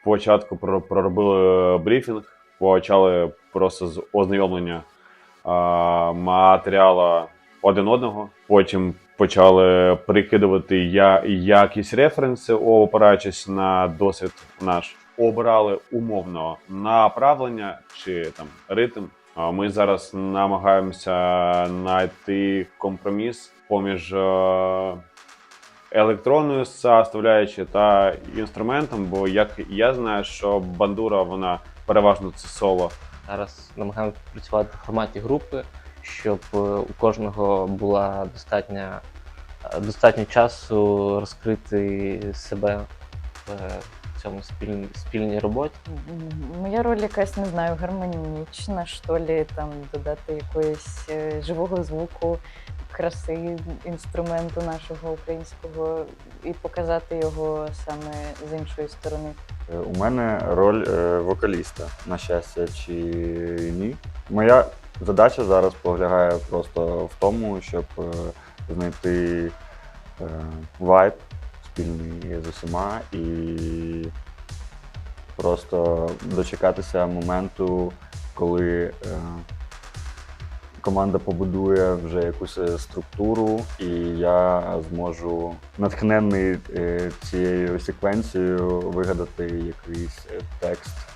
Спочатку проробили брифінг, почали просто з ознайомлення матеріалу один одного. Потім почали прикидувати я, якісь референси, опираючись на досвід наш. Обирали умовно направлення чи там ритм. Ми зараз намагаємося знайти компроміс поміж е, електронною составляючою та інструментом, бо як я знаю, що бандура вона переважно це соло. Зараз намагаємося працювати в форматі групи, щоб е, у кожного була достатня, е, достатньо часу розкрити себе в цьому спільній, спільній роботі. Моя роль якась, не знаю, гармонічна, що лі, там додати якоїсь е, живого звуку, краси інструменту нашого українського і показати його саме з іншої сторони. Е, У мене роль е, вокаліста, на щастя чи ні. Моя задача зараз полягає просто в тому, щоб знайти е, вайб спільний з усіма і просто дочекатися моменту, коли е, команда побудує вже якусь е, структуру, і я зможу натхнений е, цією секвенцією вигадати якийсь текст